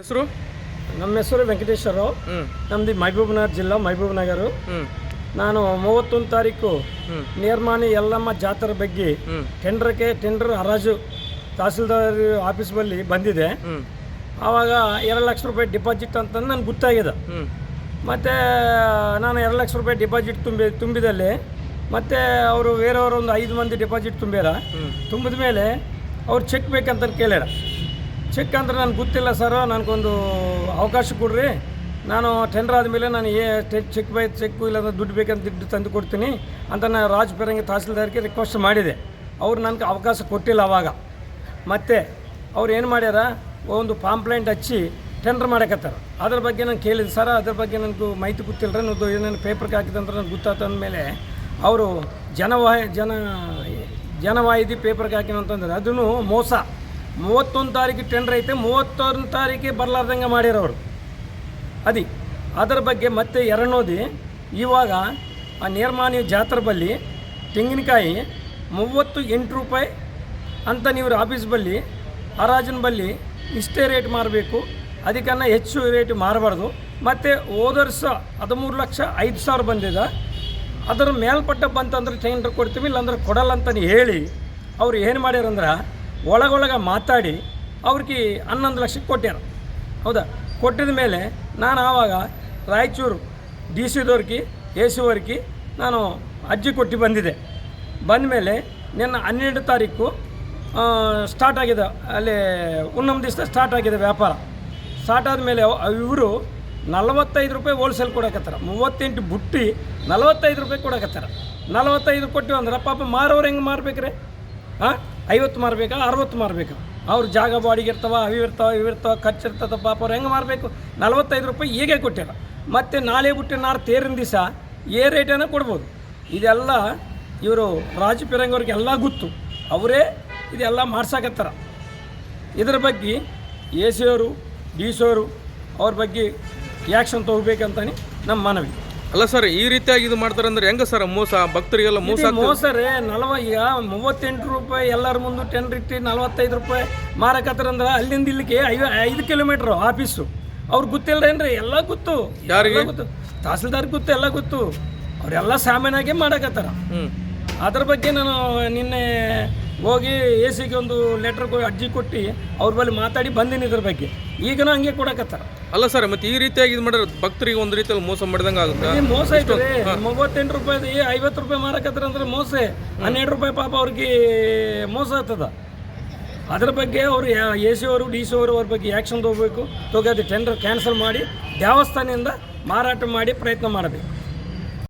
ಹೆಸರು? ನಮ್ಮ ಹೆಸರು ವೆಂಕಟೇಶ್ವರರಾವ್. ನಮ್ದು ನಮ್ಮದು ಮಹಬೂಬ್ನಗರ್ ಜಿಲ್ಲಾ ಮಹಬೂಬ್ ನಗರ್ ನಾನು ಮೂವತ್ತೊಂದು ತಾರೀಕು ನೇರ್ಮಾನಿ ಯಲ್ಲಮ್ಮ ಜಾತ್ರೆ ಬಗ್ಗೆ ಟೆಂಡರ್ಗೆ ಟೆಂಡರ್ ಹರಾಜು ತಹಸೀಲ್ದಾರ್ ಆಫೀಸ್ ಬಳಿ ಬಂದಿದೆ. ಆವಾಗ ಎರಡು ಲಕ್ಷ ರೂಪಾಯಿ ಡಿಪಾಸಿಟ್ ಅಂತ ನನಗೆ ಗೊತ್ತಾಗಿದೆ. ಮತ್ತು ನಾನು ಎರಡು ಲಕ್ಷ ರೂಪಾಯಿ ಡಿಪಾಸಿಟ್ ತುಂಬಿ ತುಂಬಿದಲ್ಲಿ ಮತ್ತು ಅವರು ಬೇರೆಯವರು ಒಂದು ಐದು ಮಂದಿ ಡಿಪಾಸಿಟ್ ತುಂಬ್ಯಾರ. ತುಂಬಿದ ಮೇಲೆ ಅವ್ರು ಚೆಕ್ ಬೇಕಂತ ಕೇಳ್ಯಾರ. ಚೆಕ್ ಅಂದ್ರೆ ನನಗೆ ಗೊತ್ತಿಲ್ಲ ಸರ್ ನನಗೊಂದು ಅವಕಾಶ ಕೊಡ್ರಿ. ನಾನು ಟೆಂಡರ್ ಆದಮೇಲೆ ನಾನು ಏ ಚೆಕ್ ಬೈ ಚೆಕ್ ಇಲ್ಲಾಂದ್ರೆ ದುಡ್ಡು ಬೇಕಂತ ದುಡ್ಡು ತಂದು ಕೊಡ್ತೀನಿ ಅಂತ ನಾನು ರಾಜ್ ಪೇರಂಗಿ ತಹಸೀಲ್ದಾರ್ಗೆ ರಿಕ್ವೆಸ್ಟ್ ಮಾಡಿದೆ. ಅವ್ರು ನನಗೆ ಅವಕಾಶ ಕೊಟ್ಟಿಲ್ಲ ಅವಾಗ. ಮತ್ತು ಅವ್ರು ಏನು ಮಾಡ್ಯಾರ? ಒಂದು ಪಾಂಪ್ಲೆಂಟ್ ಹಚ್ಚಿ ಟೆಂಡರ್ ಮಾಡಕತ್ತಾರ. ಅದ್ರ ಬಗ್ಗೆ ನಾನು ಕೇಳಿದೆ ಸರ್ ಅದ್ರ ಬಗ್ಗೆ ನನಗೂ ಮಾಹಿತಿ ಗೊತ್ತಿಲ್ಲ ನೀವು ಏನೇನು ಪೇಪರ್ಗೆ ಹಾಕಿದಂದ್ರೆ ನನಗೆ ಗೊತ್ತಾತ ಅಂದಮೇಲೆ ಅವರು ಜನವಾಹಿ ಜನ ಜನವಾಯಿತಿ ಪೇಪರ್ಗೆ ಹಾಕಿನಂತಂದ್ರೆ ಅದನ್ನು ಮೋಸ. ಮೂವತ್ತೊಂದು ತಾರೀಕು ಟೆಂಡರ್ ಐತೆ, ಮೂವತ್ತೊಂದು ತಾರೀಕಿಗೆ ಬರಲಾರ್ದಂಗೆ ಮಾಡ್ಯಾರ ಅವರು. ಅದಿ, ಅದರ ಬಗ್ಗೆ ಮತ್ತೆ ಎರಡನೋದಿ ಇವಾಗ ಆ ನೇರ್ಮಾನಿ ಜಾತ್ರೆ ಬಲ್ಲಿ ತೆಂಗಿನಕಾಯಿ ಮೂವತ್ತು ಎಂಟು ರೂಪಾಯಿ ಅಂತ ನೀವು ಆಫೀಸ್ ಬಲ್ಲಿ, ಹರಾಜಿನ ಬಲ್ಲಿ ಇಷ್ಟೇ ರೇಟ್ ಮಾರಬೇಕು. ಅದಕ್ಕನ್ನ ಹೆಚ್ಚು ರೇಟ್ ಮಾರಬಾರ್ದು. ಮತ್ತು ಹೋದ ವರ್ಷ ಹದಿಮೂರು ಲಕ್ಷ ಐದು ಸಾವಿರ ಬಂದಿದೆ. ಅದರ ಮೇಲ್ಪಟ್ಟ ಬಂತಂದ್ರೆ ಟೆಂಡರ್ ಕೊಡ್ತೀವಿ, ಇಲ್ಲಾಂದ್ರೆ ಕೊಡಲ್ಲ ಅಂತಲೇ ಹೇಳಿ, ಅವ್ರು ಏನು ಮಾಡ್ಯಾರಂದ್ರೆ ಒಳಗೊಳಗೆ ಮಾತಾಡಿ ಅವ್ರಿಗೆ ಹನ್ನೊಂದು ಲಕ್ಷಕ್ಕೆ ಕೊಟ್ಟ್ಯಾರ ಹೌದಾ? ಕೊಟ್ಟಿದ ಮೇಲೆ ನಾನು ಆವಾಗ ರಾಯಚೂರು ಡಿ ಸಿದವ್ರಿಗೆ ಎ ಸಿ ನಾನು ಅಜ್ಜಿ ಕೊಟ್ಟು ಬಂದಿದ್ದೆ. ಬಂದಮೇಲೆ ನಿನ್ನ ಹನ್ನೆರಡು ತಾರೀಕು ಸ್ಟಾರ್ಟ್ ಆಗಿದೆ ಅಲ್ಲಿ ಒಂದೊಂದು ದಿವಸ ಸ್ಟಾರ್ಟ್ ಆಗಿದೆ ವ್ಯಾಪಾರ. ಸ್ಟಾರ್ಟ್ ಆದಮೇಲೆ ಇವರು ನಲವತ್ತೈದು ರೂಪಾಯಿ ಹೋಲ್ಸೇಲ್ ಕೊಡಕತ್ತಾರ. ಮೂವತ್ತೆಂಟು ಬುಟ್ಟಿ ನಲವತ್ತೈದು ರೂಪಾಯಿ ಕೊಡಕತ್ತಾರ. ನಲವತ್ತೈದು ಕೊಟ್ಟಿವಂದ್ರೆ ಪಾಪ ಮಾರೋರು ಹೆಂಗೆ ಮಾರ್ಬೇಕ್ರೆ? ಹಾಂ ಐವತ್ತು ಮಾರ್ಬೇಕಾ, ಅರವತ್ತು ಮಾರ್ಬೇಕಾ? ಅವ್ರ ಜಾಗ ಬಾಡಿಗೆ ಇರ್ತಾವ ಅವಿರ್ತಾವ ಇವಿರ್ತಾವ ಇವು ಇರ್ತಾವ ಖರ್ಚು ಇರ್ತದ ಪಾಪ ಅವ್ರು ಹೆಂಗೆ ಮಾರಬೇಕು? ನಲ್ವತ್ತೈದು ರೂಪಾಯಿ ಹೇಗೆ ಕೊಟ್ಟಾರ ಮತ್ತು ನಾಳೆ ಬಿಟ್ಟು ನಾರು ತೇರಿನ ದಿವಸ ಏ ರೇಟನ್ನು ಕೊಡ್ಬೋದು. ಇದೆಲ್ಲ ಇವರು ರಾಜು ಪಿರಂಗವ್ರಿಗೆ ಎಲ್ಲ ಗೊತ್ತು. ಅವರೇ ಇದೆಲ್ಲ ಮಾಡ್ಸಾಕತ್ತಾರ. ಇದ್ರ ಬಗ್ಗೆ ಎ ಸಿ ಅವರು, ಡಿ ಸಿ ಅವರು ಅವ್ರ ಬಗ್ಗೆ ಆ್ಯಕ್ಷನ್ ತೊಗೋಬೇಕಂತಾನೆ ನಮ್ಮ ಮನವಿ. ಅಲ್ಲ ಸರ್ ಈ ರೀತಿಯಾಗಿ ಇದು ಮಾಡ್ತಾರೆ ಅಂದ್ರೆ ಹೆಂಗ ಸರ್? ಮೋಸ ಭಕ್ತರಿಗೆಲ್ಲ ಮೋಸ ಇದು ಮೋಸ ರೀ ನಲವ ಈಗ ಮೂವತ್ತೆಂಟು ರೂಪಾಯಿ ಎಲ್ಲರ ಮುಂದೆ ಟೆನ್ ಇಟ್ಟು ನಲವತ್ತೈದು ರೂಪಾಯಿ ಮಾರಕತ್ತಾರಂದ್ರೆ ಅಲ್ಲಿಂದ ಇಲ್ಲಿಗೆ ಐವ ಐದು ಕಿಲೋಮೀಟ್ರ್ ಆಫೀಸು. ಅವ್ರಿಗೆ ಗೊತ್ತಿಲ್ಲರೇನ್ರಿ ಎಲ್ಲ ಗೊತ್ತು. ಯಾರಿಗೆ? ಗೊತ್ತು. ತಹಸೀಲ್ದಾರ್ ಗೊತ್ತು ಎಲ್ಲ ಗೊತ್ತು. ಅವರೆಲ್ಲ ಸಾಮಾನ್ಯಾಗೆ ಮಾಡಕತ್ತಾರ. ಹ್ಞೂ ಅದ್ರ ಬಗ್ಗೆ ನಾನು ನಿನ್ನೆ ಹೋಗಿ ಎ ಸಿಗೆ ಒಂದು ಲೆಟ್ರ್ ಅರ್ಜಿ ಕೊಟ್ಟು ಅವ್ರ ಬಳಿ ಮಾತಾಡಿ ಬಂದೀನಿ ಇದ್ರ ಬಗ್ಗೆ. ಈಗನೂ ಹಂಗೆ ಕೊಡಕತ್ತಾರ. ಅಲ್ಲ ಸರ್ ಮತ್ತೆ ಈ ರೀತಿಯಾಗಿ ಇದು ಮಾಡಿದ್ರೆ ಭಕ್ತರಿಗೆ ಒಂದು ರೀತಿಯಲ್ಲಿ ಮೋಸ ಮಾಡಿದಂಗೆ ಆಗುತ್ತೆ. ಮೋಸ ಐತ್ರಿ ಮೂವತ್ತೆಂಟು ರೂಪಾಯಿ ಐವತ್ತು ರೂಪಾಯಿ ಮಾರಕತ್ತಾರ ಅಂದ್ರೆ ಮೋಸ. ಹನ್ನೆರಡು ರೂಪಾಯಿ ಪಾಪ ಅವ್ರಿಗೆ ಮೋಸ ಆಗ್ತದ. ಅದ್ರ ಬಗ್ಗೆ ಅವರು ಎ ಸಿ ಅವರು ಡಿ ಸಿ ಅವರು ಅವ್ರ ಬಗ್ಗೆ ಆ್ಯಕ್ಷನ್ ತಗೋಬೇಕು. ತಗೋದು ಟೆಂಡರ್ ಕ್ಯಾನ್ಸಲ್ ಮಾಡಿ ದೇವಸ್ಥಾನದಿಂದ ಮಾರಾಟ ಮಾಡಿ ಪ್ರಯತ್ನ ಮಾಡಬೇಕು.